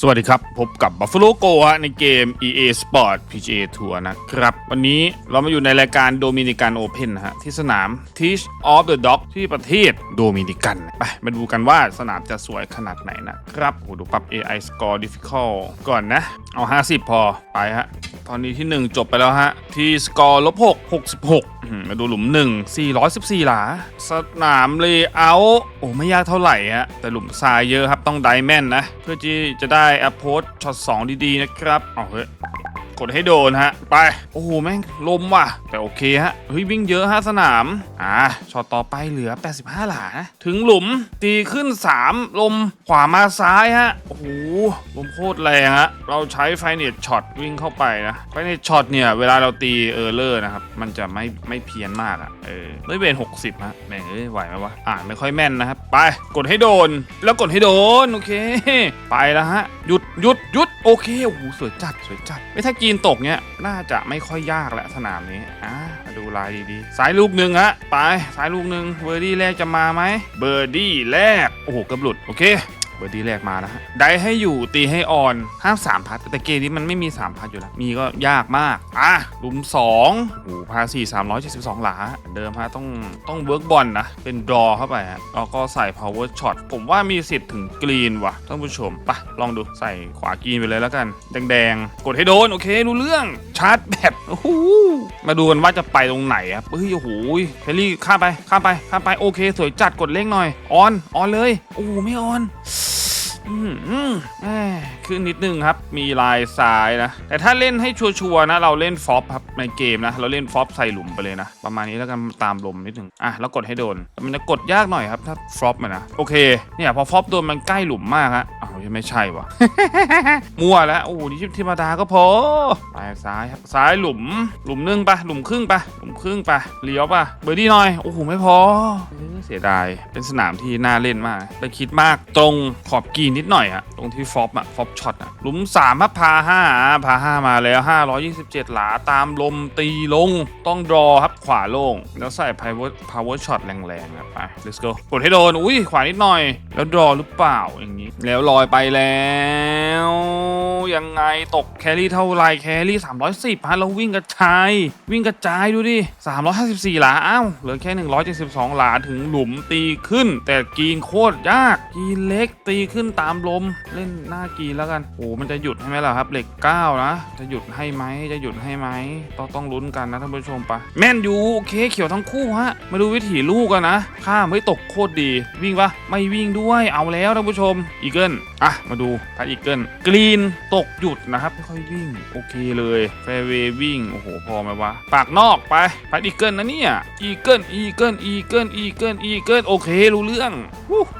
สวัสดีครับ พบกับ Buffalo Go ฮะในเกม EA Sport PGA Tour นะครับ วันนี้เรามาอยู่ในรายการโดมินิกันโอเพนฮะ ที่สนาม Teach of the Dog ที่ประเทศโดมินิกัน ไปมาดูกันว่าสนามจะสวยขนาดไหนนะครับโอ้โหดูปรับ AI Score Difficult ก่อนนะ เอา 50 พอไปฮะ ตอนนี้ที่ 1 จบไปแล้วฮะ ที่สกอร์ลบ6 66มมาดูหลุม 1 414 หลา สนามเลเยอร์โอ้ไม่ยากเท่าไหร่ฮะแต่หลุมทรายเยอะครับต้องไดแมนนะ เพื่อที่จะได้อปโพสช็อต2ดีๆนะครับเอาเฮ้ยกดให้โดนฮะ ไป โอ้โห แม่งลมว่ะ แต่โอเคฮะ เฮ้ย วิ่งเยอะฮะสนาม อ่าช็อตต่อไปเหลือ 85 หลานะถึงหลุม ตีขึ้น 3 ลมขวามาซ้ายฮะ โอ้โห ลมโคตรแรงฮะ เราใช้ไฟเนตช็อตวิ่งเข้าไปนะ ไฟเนตช็อตเนี่ย เวลาเราตีเออร์เลอร์นะครับ มันจะไม่ไม่เพี้ยนมากอะ่ะเออไม่เป็น 60 ฮะ แม่งเอ้ยไหวไหมวะ อ่านไม่ค่อยแม่นนะครับ ไป กดให้โดน แล้วกดให้โดน โอเค ไปแล้วฮะ หยุดหยุดหยุดโอเคโอ้โหสวยจัดสวยจัดไม่ถ้ากีนตกเนี้ยน่าจะไม่ค่อยยากแหละสนามนี้อะมาดูลายดีๆสายลูกหนึ่งฮะไปสายลูกหนึ่งเบอร์ดี้แรกจะมาไหมเบอร์ดี้แรกโอ้โหเกับหลุดโอเค เบอร์ดีแรกมาแล้วฮะได้ให้อยู่ตีให้ออนห้ามสามพัดแต่เกมนี้มันไม่มีสามพัดอยู่แล้ว มีก็ยากมาก อะลุมสองโอ้โหพาสี่สามร้อยเจ็ดสิบสองหลาเดิมฮะต้องต้องเวิร์กบอลนะ เป็นดรอเข้าไปฮะแล้วก็ใส่ power shot ผมว่ามีสิทธิ์ถึงกรีนว่ะท่านผู้ชมไปลองดูใส่ขวากรีนไปเลยแล้วกัน แดงๆ กดให้โดน โอเครู้เรื่องชาร์จแบตโอ้โหมาดูกันว่าจะไปตรงไหนครับเฮ้ยโอ้โหเฮลี่ข้ามไปข้ามไปข้ามไปโอเค สวยจัดกดเร่งหน่อยออนออนเลยโอ้ไม่ออน อืมอืมแหม่ ขึ้นนิดนึงครับ มีลายซ้ายนะ แต่ถ้าเล่นให้ชัวร์ๆนะ เราเล่นฟอปครับในเกมนะ เราเล่นฟอปใส่หลุมไปเลยนะ ประมาณนี้แล้วกันตามลมนิดนึง อะ แล้วกดให้โดน มันจะกดยากหน่อยครับ ถ้าฟอปมันนะ โอเค เนี่ยพอฟอปโดนมันใกล้หลุมมากฮะอ้าวยังไม่ใช่วะมั่วแล้ว โอ้โหนี่ธรรมดาก็พอไปซ้ายครับ ซ้ายหลุม หลุมนึงปะหลุมครึ่งปะหลุมครึ่งปะเลี้ยวปะเบอร์ดี้หน่อย โอ้โห ไม่พอเสียดาย เป็นสนามที่น่าเล่นมาก ไปคิดมาก ตรงขอบกีนนิดหน่อยอะตรงที่ฟอปอะฟอปช็อตอะหลุมสามครับพาห้าพาห้ามาแล้ว527หลาตามลมตีลง ต้องดรอครับขวาโล่งแล้วใส่ power power shot แรงๆครับไป let's go กดให้โดน อุ้ยขวานิดหน่อย แล้วดรอหรือเปล่าอย่างนี้ แล้วลอยไปแล้ว ยังไงตกแครี่เท่าไรแครี่310ฮะแล้ววิ่งกระจาย วิ่งกระจายดูดิ354หลาอ้าวเหลือแค่172หลาถึงหลุมตีขึ้น แต่กีนโคตรยากกีนเล็กตีขึ้นตามลมเล่นหน้ากีนแล้วกันโอ้มันจะหยุดให้ไหมล่ะครับเหล็ก9นะจะหยุดให้ไหมจะหยุดให้ไหมต้องต้องลุ้นกันนะท่านผู้ชมปะแม่นอยู่โอเคเขียวทั้งคู่ฮะมาดูวิถีลูกกันนะข้ามไม่ตกโคตรดี วิ่งปะไม่วิ่งด้วยเอาแล้วท่านผู้ชมอีเกิลอะมาดูพัดอีเกิลกรีนตกหยุดนะครับไม่ค่อยวิ่งโอเคเลยแฟเวย์วิ่งโอ้โหพอไหมวะปากนอกไปพัดอีเกิลนะเนี่ยอีเกิลอีเกิลอีเกิลอีเกิลอีเกิลโอเครู้เรื่อง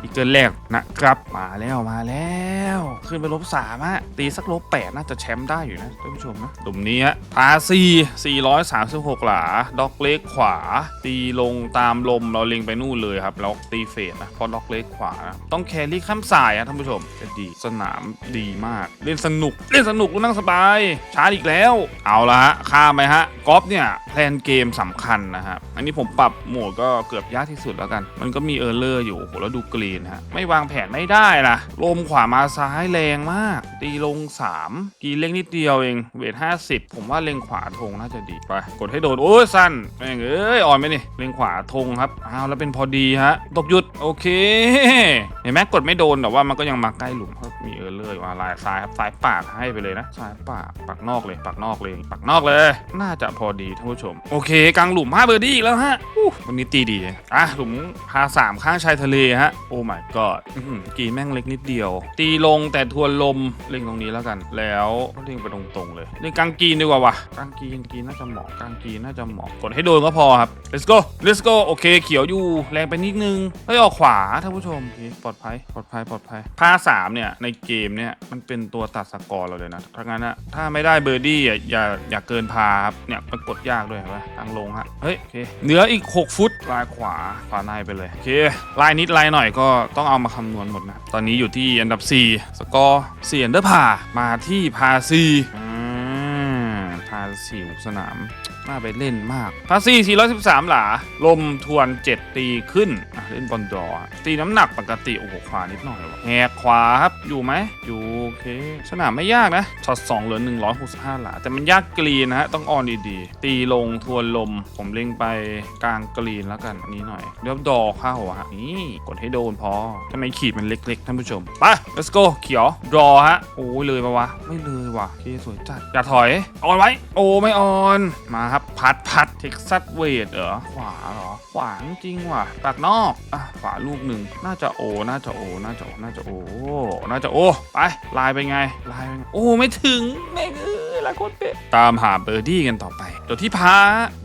อีเกิลแรกนะครับมาแล้วมาแล้ว ขึ้นไปลบสามฮะตีสักลบแปดน่าจะแชมป์ได้อยู่นะท่านผู้ชมนะหลุมนี้ฮะพาซี436หลา ด็อกเล็กขวา ตีลงตามลมเราเล็งไปนู่นเลยครับแล้วตีเฟดนะเพราะด็อกเล็กขวานะต้องแครี่ข้ามสายอะท่านผู้ชมจะดีสนามดีมาก เล่นสนุก เล่นสนุกนั่งสบายชาร์จอีกแล้ว เอาละฮะข้ามไปฮะกอล์ฟเนี่ยแพลนเกมสำคัญนะครับอันนี้ผมปรับโหมดก็เกือบยากที่สุดแล้วกัน มันก็มีเออร์เลอร์อยู่โอ้โหแล้วดูกรีนฮะไม่วางแผนไม่ได้นะลมขวามาซ้ายแรงมากตีลง 3 กีเล็กนิดเดียวเอง เวท 50 ผมว่าเล็งขวาธงน่าจะดี ไป กดให้โดน โอ้ยสั้นแม่งเอ้ย อ่อนไหมนี่ เล็งขวาธงครับ อ้าว แล้วเป็นพอดีฮะตกหยุด โอเค เห็นไหมกดไม่โดน แต่ว่ามันก็ยังมาใกล้หลุมเพราะมีเออเลอร์ว่าลายซ้ายครับซ้ายปากให้ไปเลยนะซ้ายปากปากนอกเลยปากนอกเลยปากนอกเลย น่าจะพอดีท่านผู้ชม โอเค กลางหลุมห้าเบอร์ดี้อีกแล้วฮะวันนี้ตีดีอะหลุมพาสามข้างชายทะเลฮะ โอ้ my god อื้อหือกีแม่งเล็กนิดเดียว ตีลงแต่ทวนลมเล็งตรงนี้แล้วกัน แล้วเล็งไปตรงๆเลยเล็งกลางกีนดีกว่าวะกลางกีนกีนน่าจะเหมาะกลางกีนน่าจะเหมาะกดให้โดนก็พอครับ let's go let's go โอเคเขียวอยู่แรงไปนิดนึงเฮ้ยออกขวาท่านผู้ชมปลอดภัยปลอดภัยปลอดภัยพาสามเนี่ยในเกมเนี่ยมันเป็นตัวตัดสกอร์เราเลยนะถ้างั้นนะถ้าไม่ได้เบอร์ดี้อะอย่าอย่าเกินพาครับเนี่ยมันกดยากด้วยเห็นปะทางลงฮะเฮ้ยโอเคเหลืออีก 6 ฟุตลายขวาขวาในไปเลยโอเคลายนิดลายหน่อยก็ต้องเอามาคำนวณหมดนะตอนนี้อยู่ที่อันดับ 4 สกอร์เสียนเดอร์พามาที่พาซีอืมพาสี่สนาม น่าไปเล่นมากพาซี่413 หลา ลมทวน 7 ตีขึ้นอะเล่นบอลดออตีน้ำหนักปกติ โอ้โห ขวานิดหน่อยวะแหกขวาครับ อยู่ไหม อยู่ โอเค สนามไม่ยากนะ ช็อต2เหลือ 165 หลา แต่มันยากกรีนนะฮะ ต้องออนดีๆ ตีลงทวนลม ผมเล็งไปกลางกรีนแล้วกันนี้หน่อยเดี๋ยวดอเข้าอะฮะนี่กดให้โดนพอทำไมขีดมันเล็กๆ ท่านผู้ชม ไป let's go เขียวรอฮะ โอ้ยเลยปะวะ ไม่เลยว่ะโอเคสวยจัด อย่าถอย ออนไว้ โอ้ไม่ออน มาครับ พัดพัดเท็กซัสเวดเหรอขวาเหรอ ขวาจริงว่ะตักนอกอะขวาลูกหนึ่งน่าจะโอ น่าจะโอ น่าจะโอ น่าจะโอ น่าจะโอ ไปลายไปไงลายไปไงโอ้ไม่ถึงไม่ถึง ลายโคตรเป๊ะตามหาเบอร์ดี้กันต่อไปโดยวที่พา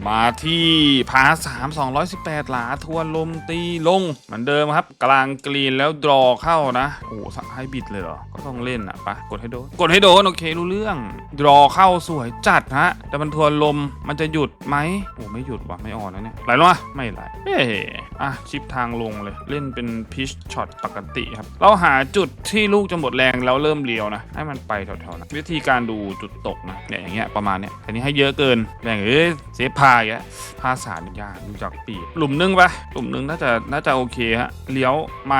มาที่พาสาม218หลาทวนลมตีลง เหมือนเดิมครับ กลางกรีนแล้วดรอเข้านะ โอ้สให้บิดเลยเหรอ ก็ต้องเล่นอะปะกดให้โดน กดให้โดน โอเครู้เรื่อง ดรอเข้าสวยจัดฮะ แต่มันทวนลมมันจะหยุดไหมโอ้ไม่หยุดว่ะไม่อ่อนนะเนี่ยไหลลงอะไม่ไหลเอ๊ะอะชิปทางลงเลย เล่นเป็นพิชช็อตปกติครับ เราหาจุดที่ลูกจะหมดแรงแล้วเริ่มเลี้ยวนะ ให้มันไปแถวๆนะวิธีการดูจุดตกนะเนี่ยอย่างเงี้ยประมาณเนี้ยอันนี้ให้เยอะเกินแบ่งเอ้ยเซฟพาอย่างเงี้ยพาสารยากดูจากปีหลุมนึงปะหลุมนึงน่าจะน่าจะโอเคฮะเลี้ยวไหม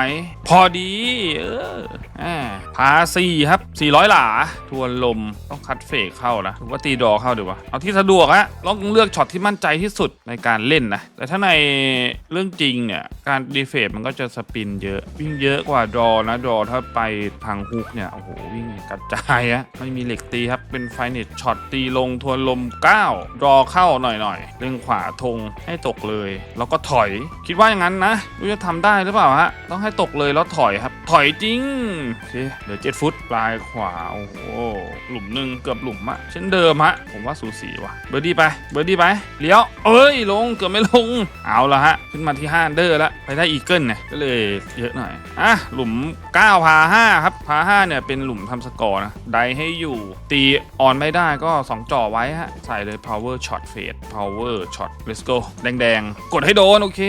พอดีเออแหมพาสี่ครับ 400 หลา ทวนลมต้องคัดเฟกเข้านะหรือว่าตีดอเข้าดีวะเอาที่สะดวกฮะลองเลือกช็อตที่มั่นใจที่สุดในการเล่นนะ แต่ถ้าในเรื่องจริงเนี่ยการดีเฟตมันก็จะสปินเยอะ วิ่งเยอะกว่าดอนะดอถ้าไปทางฮุกเนี่ยโอ้โหวิ่งกระจายอะไม่มีเหล็กตีครับเป็นไฟเนตช็อตตีลงทวนลม 9 รอเข้าหน่อยๆเล็งขวาธงให้ตกเลย แล้วก็ถอย คิดว่าอย่างนั้นนะรู้จะทำได้หรือเปล่าฮะ ต้องให้ตกเลยแล้วถอยครับ ถอยจริงโอเคเหลือ7ฟุตปลายขวา โอ้โห หลุมหนึ่งเกือบหลุมอะเช่นเดิมฮะ ผมว่าสูสีว่ะ เบอร์ดี้ไป เบอร์ดี้ไป เลี้ยว เอ้ย ลง เกือบไม่ลง เอาละฮะ ขึ้นมาที่ 5 เดอร์ล้วไปได้อีเกิลเนี่ย ก็เลยเยอะหน่อย อะ หลุม 9 พา 5 ครับ พา 5 เนี่ย เป็นหลุมทำสกอร์นะ ไดให้อยู่ ตีออนไม่ได้ก็ 2 จ่อไว้ฮะ ใส่เลย power shot fade power shot let's go แดงๆ กดให้โดน โอเค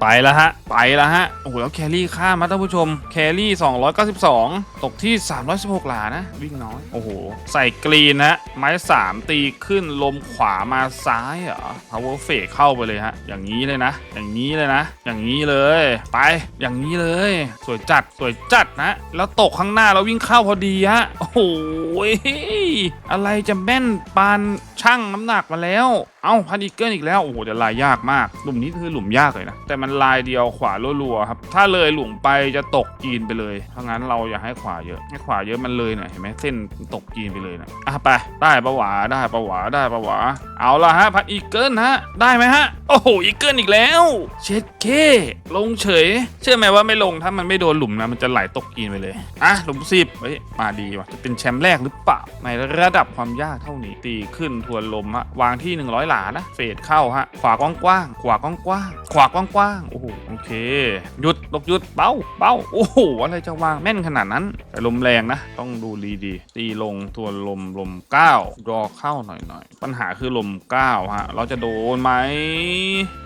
ไปแล้วฮะ ไปแล้วฮะ โอ้โห แล้วแครี่ข้ามมาท่านผู้ชม แครี่ 292 ตกที่ 316 หลานะ วิ่งน้อย โอ้โห ใส่กรีนนะไม้ 3 ตีขึ้นลมขวามาซ้ายเหรอ power fade เข้าไปเลยฮะ อย่างนี้เลยนะ อย่างนี้เลยนะ อย่างนี้เลย ไปอย่างนี้เลย สวยจัดสวยจัดนะ แล้วตกข้างหน้าแล้ววิ่งเข้าพอดีฮะ โอ้โหอะไรจะแม่นปานช่างน้ำหนักมาแล้วเอ้าพันอีเกิลอีกแล้ว โอ้โหแต่ลายยากมาก หลุมนี้คือหลุมยากเลยนะ แต่มันลายเดียวขวารัวๆครับ ถ้าเลยหลุมไปจะตกกีนไปเลย เพราะงั้นเราอย่าให้ขวาเยอะ ให้ขวาเยอะมันเลยหน่อยเห็นไหมเส้นตกกีนไปเลยนะอะไป ได้ปะหวาได้ปะหวาได้ปะหวาเอาละฮะพันอีเกิลฮะ ได้ไหมฮะ โอ้โห อีเกิลอีกแล้ว เช็ดเค ลงเฉย เชื่อไหมว่าไม่ลง ถ้ามันไม่โดนหลุมนะ มันจะไหลตกกีนไปเลย อะ หลุมสิบเฮ้ย มาดีว่ะ จะเป็นแชมป์แรกหรือเปล่า ในระดับความยากเท่านี้ ตีขึ้นทวนลมฮะ วางที่ 100หลานะ เฟดเข้าฮะ ขวากว้างๆ ขวากว้างๆ ขวากว้างๆ โอ้โห โอเค หยุดลกหยุดเบ้าเบ้า โอ้โห อะไรจะวางแม่นขนาดนั้น แต่ลมแรงนะ ต้องดูดีดีตีลงทวนลม ลม9รอเข้าหน่อยๆ ปัญหาคือลม9ฮะ เราจะโดนไหม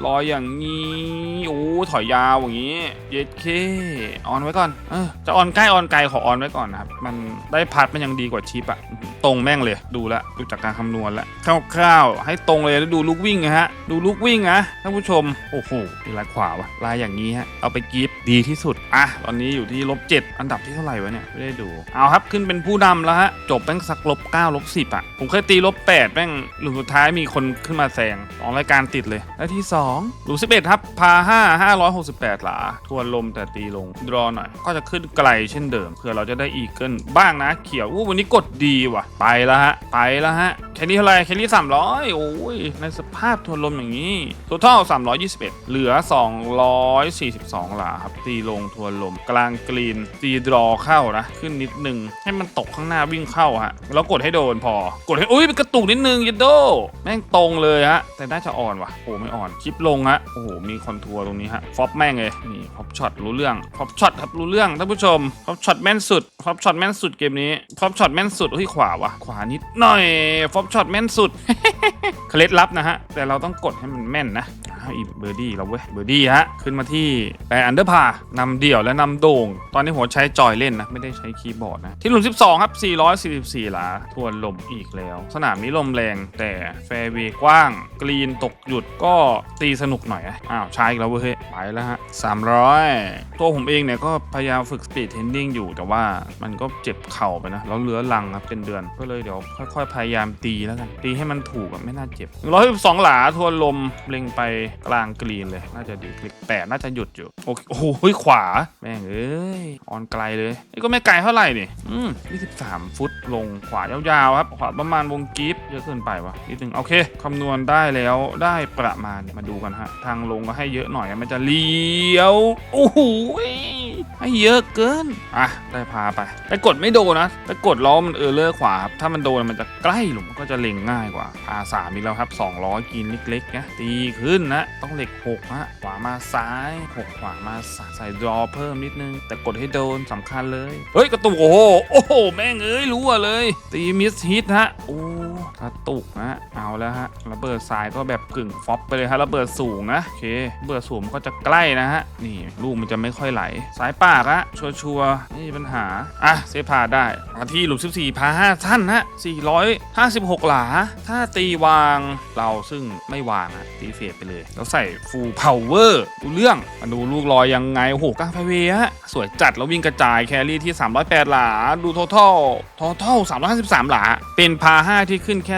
รออย่างนี้ โอ้ ถอยยาวอย่างนี้ เย็ดเค ออนไว้ก่อน เออ จะออนใกล้ออนไกลขอออนไว้ก่อนนะครับ มันได้พัดมันยังดีกว่าชิปอะตรงแม่งเลย ดูแลวดูจากการคำนวณแล้วคร่าวๆ ให้ตรงเลยแล้วดูลูกวิ่งนะฮะดูลูกวิ่งนะท่านผู้ชมโอ้โหมีลายขวาวะลายอย่างนี้ฮะเอาไปกรีฟดีที่สุดอะตอนนี้อยู่ที่ลบเจ็ดอันดับที่เท่าไหร่วะเนี่ยไม่ได้ดูเอาครับขึ้นเป็นผู้นำแล้วฮะจบแม่งสักลบเก้าลบสิบอะผมเคยตีลบแปดแม่งหลุมสุดท้ายมีคนขึ้นมาแซงสองรายการติดเลยและที่สองหลุมสิบเอ็ดครับพาห้าห้าร้อยหกสิบแปดหลาทวนลมแต่ตีลงรอหน่อย ก็จะขึ้นไกลเช่นเดิมเพื่อเราจะได้อีเกิลบ้างนะเขียวอู้วันนี้กดดีว่ะ ไปแล้วฮะไปแล้วฮะแคลรี่เท่าไหร่แคลรี่สามร้อยโอ้ยในสภาพทวนลมอย่างนี้ตัวเท่าสามร้อยยี่สิบเอ็ดเหลือสองร้อยสี่สิบสองหลาครับ ตีลงทวนลม กลางกรีน ตีดรอเข้านะ ขึ้นนิดนึง ให้มันตกข้างหน้าวิ่งเข้าฮะ แล้วกดให้โดนพอ กดให้ อุ้ยเป็นกระตุกนิดนึงยิดโด แม่งตรงเลยฮะ แต่น่าจะอ่อนว่ะ โอ้ไม่อ่อน คลิปลงฮะ โอ้โห มีคอนทัวร์ตรงนี้ฮะ ฟอปแม่งเลย นี่ฟอปช็อตรู้เรื่อง ฟอปช็อตครับรู้เรื่องท่านผู้ชม ฟอปช็อตแม่นสุด ฟอปช็อตแม่นสุดเกมนี้ ฟอปช็อตแม่นสุดเฮ้ยขวาวะขวานิดหน่อย ฟอปช็อตแม่นสุด เคล็ดลับนะฮะ แต่เราต้องกดให้มันแม่นนะ อ้อีเบอร์ดี้เราเว้ยเบอร์ดี้ฮะขึ้นมาที่แปดอันเดอร์พานำเดี่ยวและนำโด่ง ตอนนี้หัวใช้จอยเล่นนะ ไม่ได้ใช้คีย์บอร์ดนะ ที่หลุม 12 ครับ 444 หลา ทวนลมอีกแล้ว สนามนี้ลมแรงแต่แฟร์เวย์กว้าง กรีนตกหยุดก็ตีสนุกหน่อยอ้าวใช้อีกแล้วเว้ยไปแล้วฮะ 300 ตัวผมเองเนี่ยก็พยายามฝึกสปีดเทนนิ่งอยู่แต่ว่ามันก็เจ็บเข่าไปนะแล้วเลื้อรังครับเป็นเดือนก็เลยเดี๋ยวค่อย ๆ พยายามตีแล้วกันตีให้มันถูกไม่น่าเจ็บ112หลาทวนลมเล็งไปกลางกรีนเลย น่าจะดีคลิกแปดน่าจะหยุดอยู่ โอ้โหเฮ้ยขวา แม่งเอ้ย ออนไกลเลย นี่ก็ไม่ไกลเท่าไหร่นี่ อืมวิสิบสามฟุตลงขวายาวๆครับ ขวาประมาณวงกีฟเยอะเกินไปวะนิดนึงโอเคคำนวณได้แล้วได้ประมาณมาดูกันฮะ ทางลงก็ให้เยอะหน่อยมันจะเลี้ยว โอ้โห ให้เยอะเกิน อะ ได้พาไปไปกดไม่โดนนะไปกดล้อมันเออเลอร์ขวาครับ ถ้ามันโดนมันจะใกล้หลุมก็จะเล็งง่ายกว่าพาสามอีกแล้วครับ 200 กินเล็กๆนะตีขึ้นนะ ต้องเหล็ก6ฮะ ขวามาซ้าย 6 ขวามาซ้ายใส่ดรอเพิ่มนิดนึง แต่กดให้โดนสำคัญเลย เฮ้ย กระตุกโอ้โห โอ้โห แม่งเอ้ยรู้อะเลย ตีมิสฮิตฮะ โอ้กระตุกนะ เอาแล้วฮะ ระเบิดสายก็แบบกึ่งฟอปไปเลยฮะ ระเบิดสูงนะ โอเคระเบิดสูงมันก็จะใกล้นะฮะ นี่ลูกมันจะไม่ค่อยไหล สายปากอะชัวชัวร์ๆไม่มีปัญหา อะ เซฟพาได้มาที่หลุม 14 พา 5 ท่านฮะ 456 หลา ถ้าตีวางเราซึ่งไม่วางอะตีเฟดไปเลย แล้วใส่ฟูลพาวเวอร์ดูเรื่อง มาดูลูกลอยยังไง โอ้โหกลางไฟเวฮะ สวยจัดแล้ววิ่งกระจายแครี่ที่ 308 หลา ดูท o ท a l ท o ท a l 353 หลา เป็นพา 5 ที่ขึ้นแค่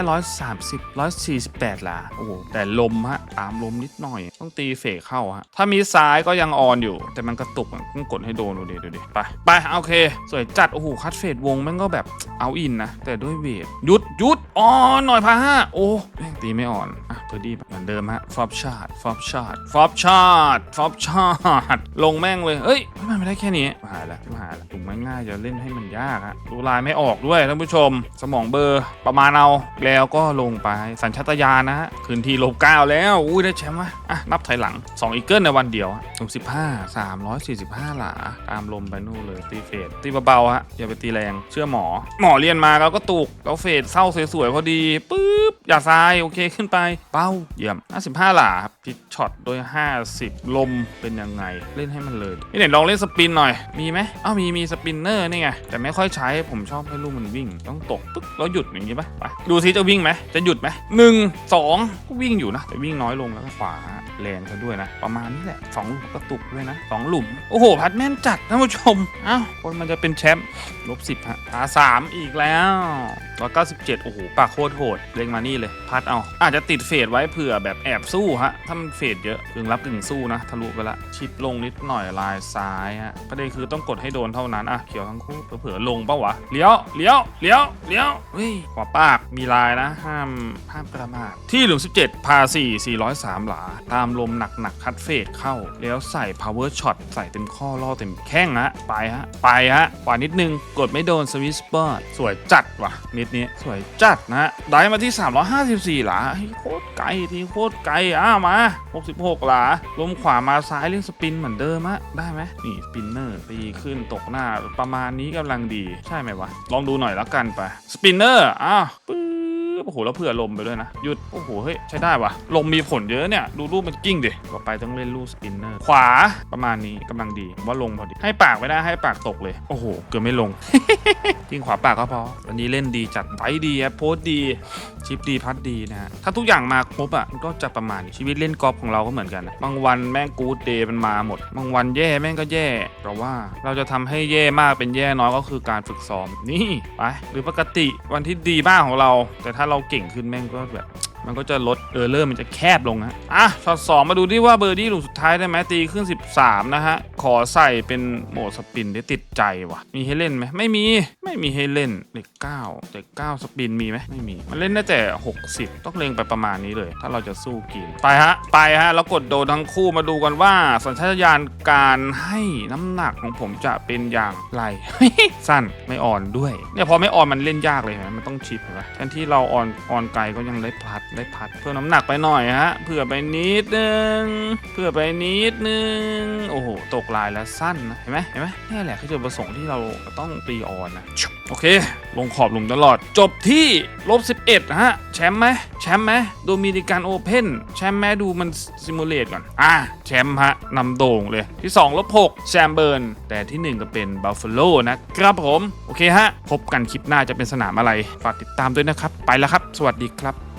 130 148 หลา โอ้โห แต่ลมฮะ ตามลมนิดหน่อย ต้องตีเฟกเข้าฮะ ถ้ามีซ้ายก็ยังออนอยู่ แต่มันกระตุกต้องกดให้โดนดูดิดูดิไปไปโอเค สวยจัด โอ้โห คัดเฟดวงแม่งก็แบบเอาอินนะ แต่ด้วยเวทยุดยุดอ่อนหน่อยพาห้าโอ้ตีไม่อ่อน อะเพอร์ดี้เหมือนเดิมฮะฟอบชาร์ดฟอบชาร์ดฟอบชาร์ดฟอบชาร์ดลงแม่งเลยเอ้ยมันไม่ได้แค่นี้หายละหายละถุงไม่ง่ายจะเล่นให้มันยากฮะดูลายไม่ออกด้วยท่านผู้ชม สมองเบอร์ประมาณเอาแล้วก็ลงไปสัญชาตญาณนะฮะคืนทีลบเก้าแล้วอุ้ยได้แชมป์วะอะนับถอยหลัง 2 อีเกิลในวันเดียวลง15 345หลาตามลมไปนู่นเลยตีเฟดตีเบาๆฮะอย่าไปตีแรงเชื่อหมอ หมอเรียนมาเราก็ตุกแล้วเฟดเศร้าสวยๆพอดีปุ๊บอย่าทรายโอเคขึ้นไปเป้าเยี่ยม 55 หลาครับพิชช็อตโดย 50 ลมเป็นยังไงเล่นให้มันเลยพี่เน็ตลองเล่นสปินหน่อยมีไหมอ้าวมีมีสปินเนอร์นี่ไงแต่ไม่ค่อยใช้ผมชอบให้ลูกมันวิ่ง ต้องตกปึ๊บแล้วหยุดอย่างงี้ปะไปดูซิจะวิ่งไหมจะหยุดไหมหนึ่งสองก็วิ่งอยู่นะแต่วิ่งน้อยลงแล้วก็ขวา แรงซะด้วยนะ ประมาณนี้แหละสองหลุมกระตุกด้วยนะสองหลุม โอ้โห พัดแม่นจัดท่านผู้ชมอ้าวคนมันจะเป็นแชมป์ลบสิบฮะตาสามอีกแล้วร้อยเก้าสิบเจ็ดโอ้โหปากโคตรโหดเล็งมานี่เลย พัดเอา อาจจะติดเฟดไว้เผื่อแบบแอบสู้ฮะ ถ้ามันเฟดเยอะกึ่งรับกึ่งสู้นะ ทะลุไปละ ชิดลงนิดหน่อยลายซ้ายฮะ ประเด็นคือต้องกดให้โดนเท่านั้น อะ เขียวทั้งคู่ เผื่อลงปะวะ เลี้ยว เลี้ยว เลี้ยว เลี้ยวเฮ้ยขวาปาก มีลายนะ ห้าม ห้ามประมาท ที่หลุม 17 พา 4 403 หลา ตามลมหนักๆคัดเฟดเข้า แล้วใส่ power shot ใส่เต็มข้อล่อเต็มแข้งฮะ ไปฮะ ไปฮะ ขวานิดนึง กดไม่โดนสวิสเปอร์สวยจัดว่ะนิดนี้สวยจัดนะฮะได้มาที่ 354 หลาโคตรไกลทีโคตรไกลอ้าวมา 66 หลาลมขวามาซ้ายเล่นสปินเหมือนเดิมอะได้ไหมนี่สปินเนอร์ตีขึ้นตกหน้าประมาณนี้กำลังดีใช่ไหมวะ ลองดูหน่อยแล้วกันไป สปินเนอร์อ้าวปื๊ โอ้โหแล้วเผื่อลมไปด้วยนะหยุดโอ้โหเฮ้ยใช้ได้วะลมมีผลเยอะเนี่ยดูรูปมันกิ้งดิต่อไปต้องเล่นลูกสปินเนอร์ขวาประมาณนี้กำลังดีว่าลงพอดีให้ปากไม่ได้ให้ปากตกเลยโอ้โหเกือบไม่ลงจริงขวาปากก็พอวันนี้เล่นดีจัดไฟดีโพสดีชิปดีพัดดีนะฮะถ้าทุกอย่างมาครบอะมันก็จะประมาณนี้ชีวิตเล่นกอล์ฟของเราก็เหมือนกันนะบางวันแม่งกูดเดย์มันมาหมด บางวันแย่แม่งก็แย่แต่ว่าเราจะทำให้แย่มากเป็นแย่น้อยก็คือการฝึกซ้อมนี่ไปหรือปกติวันที่ดีมากของเรา แต่ถ้าเราเขาเก่งขึ้นแม่งก็แบบ มันก็จะลดเออร์เลอร์มันจะแคบลงฮะอะช็อตสองมาดูที่ว่าเบอร์ดี้หลูกสุดท้ายได้ไหมตีขึ้น 13 นะฮะ ขอใส่เป็นโหมดสปินได้ติดใจว่ะ มีให้เล่นไหมไม่มีไม่มีให้เล่นเด็ก9เด็ก9สปินมีไหมไม่มี มันเล่นได้แต่ 60 ต้องเล็งไปประมาณนี้เลย ถ้าเราจะสู้กินไปฮะไปฮะแล้วกดโดนทั้งคู่มาดูกันว่า สัญชาตญาณการให้น้ำหนักของผมจะเป็นอย่างไร สั้นไม่อ่อนด้วยเนี่ยพอไม่อ่อนมันเล่นยากเลยนไหมมันต้องชิปเห็นไหมแทนที่เราอ่อนอ่อนไกลก็ยังได้พลัดได้พัดเพิ่มน้ำหนักไปหน่อยฮะเผื่อไปนิดนึงเผื่อไปนิดนึงโอ้โหตกลายแล้วสั้นนะเห็นไหมเห็นไหมนี่แหละคือจุดประสงค์ที่เราต้องตีออนนะโอเค ลงขอบหลุมตลอด จบที่ลบ11ฮะแชมป์ไหมแชมป์ไหมโดมินิกันโอเพนแชมป์ไหมดูมันซิมูเลตก่อน อะแชมป์ฮะนำโด่งเลยที่2ลบ6แซมเบิร์น แต่ที่ 1 ก็เป็นบัฟฟาโลนะครับผม โอเคฮะ พบกันคลิปหน้าจะเป็นสนามอะไร ฝากติดตามด้วยนะครับ ไปแล้วครับ สวัสดีครับ